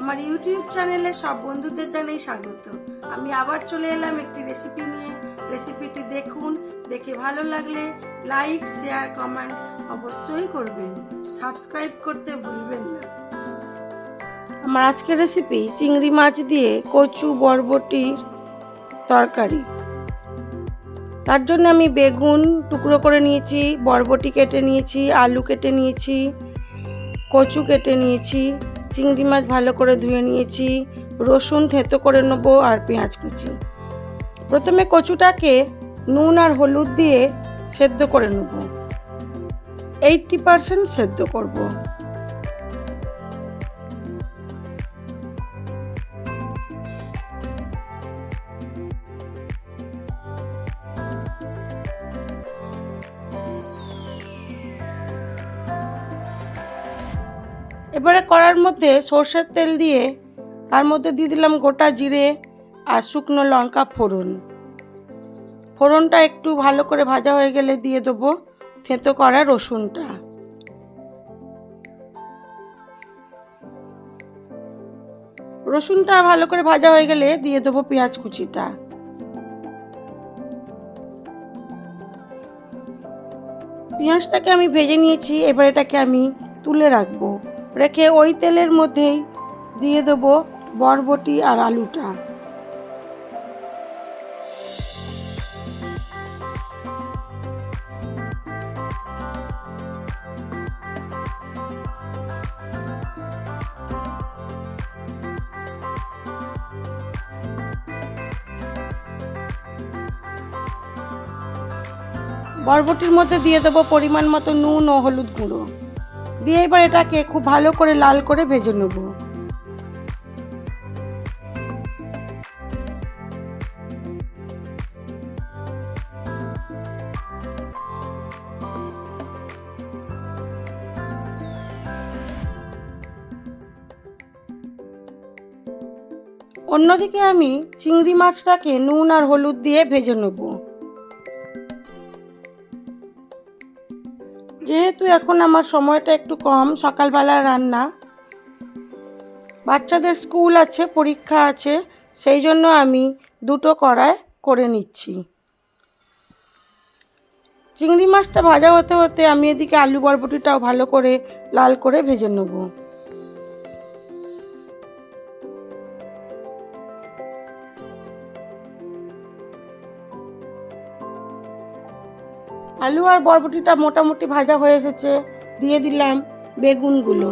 আমার ইউটিউব চ্যানেলে সব বন্ধুদের জানাই স্বাগত। আমি আবার চলে এলাম একটি রেসিপি নিয়ে। রেসিপিটি দেখুন, দেখে ভালো লাগলে লাইক শেয়ার কমেন্ট অবশ্যই করবেন। সাবস্ক্রাইব করতে ভুলবেন না। আমার আজকের রেসিপি চিংড়ি মাছ দিয়ে কচু বরবটির তরকারি। তার জন্য আমি বেগুন টুকরো করে নিয়েছি, বরবটি কেটে নিয়েছি, আলু কেটে নিয়েছি, কচু কেটে নিয়েছি। চিংড়ি মাছ ভালো করে ধুয়ে নিয়েছি, রসুন থেতো করে নেব আর পেঁয়াজ কুচি। প্রথমে কচুটাকে নুন আর হলুদ দিয়ে সেদ্ধ করে নেব। এইটটি পারসেন্ট সেদ্ধ করব। এবারে কড়ার মধ্যে সর্ষের তেল দিয়ে তার মধ্যে দিয়ে দিলাম গোটা জিরে আর শুকনো লঙ্কা ফোড়ন। ফোড়নটা একটু ভালো করে ভাজা হয়ে গেলে দিয়ে দেবো থেঁতো করা রসুনটা। রসুনটা ভালো করে ভাজা হয়ে গেলে দিয়ে দেবো পেঁয়াজ কুচিটা। পেঁয়াজটাকে আমি ভেজে নিয়েছি, এবার এটাকে আমি তুলে রাখব। রেখে ওই তেলের মধ্যেই দিয়ে দেবো বরবটি আর আলুটা। বরবটির মধ্যে দিয়ে দেবো পরিমাণ মতো নুন ও হলুদ গুঁড়ো। দিয়ে এবার এটাকে খুব ভালো করে লাল করে ভেজে নেব। অন্যদিকে আমি চিংড়ি মাছটাকে নুন আর হলুদ দিয়ে ভেজে নেব। যেহেতু এখন আমার সময়টা একটু কম, সকালবেলা রান্না। বাচ্চাদের স্কুল আছে, পরীক্ষা আছে, সেই জন্য আমি দুটো কড়ায় করে নিচ্ছি। চিংড়ি মাছটা ভাজা হতে হতে আমি এদিকে আলু বরবটিটাও ভালো করে লাল করে ভেজে নেব। আলু আর বরবটিটা মোটামুটি ভাজা হয়ে এসেছে। দিয়ে দিলাম বেগুনগুলো।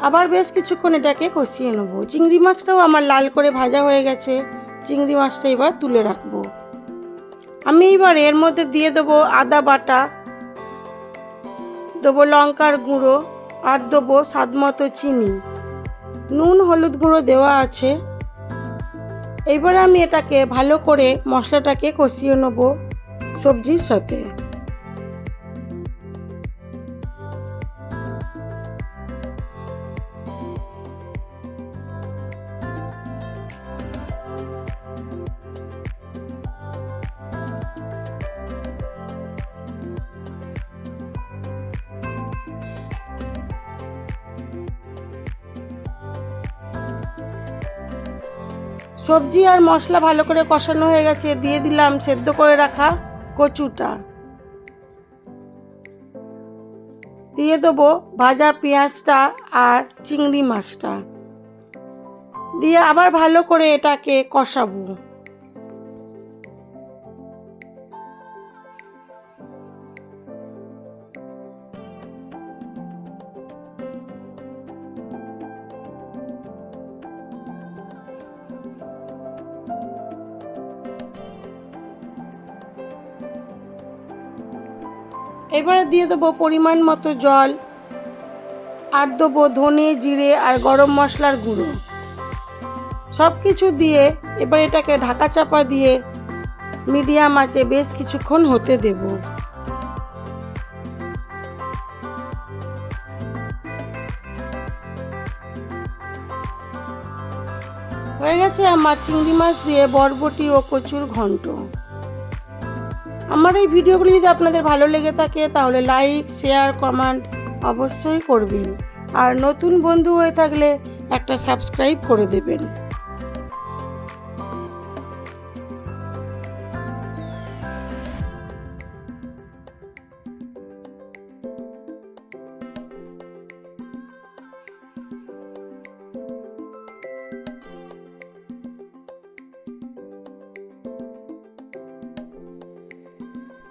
আবার বেশ কিছুক্ষণ এটাকে কষিয়ে নেব। চিংড়ি মাছটাও আমার লাল করে ভাজা হয়ে গেছে। চিংড়ি মাছটা এবার তুলে রাখব। আমি এবার এর মধ্যে দিয়ে দেবো আদা বাটা, দেবো লঙ্কার গুঁড়ো, আর দেবো স্বাদ মতো চিনি। নুন, হলুদ গুঁড়ো দেওয়া আছে। এইবার আমি এটাকে ভালো করে মশলাটাকে কষিয়ে নেব সবজির সাথে। সবজি আর মশলা ভালো করে কষানো হয়ে গেছে, দিয়ে দিলাম সেদ্ধ করে রাখা কচুটা। দিয়ে দেবো ভাজা পেঁয়াজটা আর চিংড়ি মাছটা। দিয়ে আবার ভালো করে এটাকে কষাবো। এবারে দিয়ে দেবো পরিমাণ মতো জল। আর দেবো ধনে, জিরে আর গরম মশলার গুঁড়ো। সব কিছু দিয়ে এবার এটাকে ঢাকা চাপা দিয়ে মিডিয়াম আঁচে বেশ কিছুক্ষণ হতে দেব। হয়ে গেছে আমার চিংড়ি মাছ দিয়ে বরবটি ও কচুর ঘন্ট। আমার এই ভিডিওগুলি যদি আপনাদের ভালো লেগে থাকে, তাহলে লাইক শেয়ার কমেন্ট অবশ্যই করবেন। আর নতুন বন্ধু হয়ে থাকলে একটা সাবস্ক্রাইব করে দেবেন।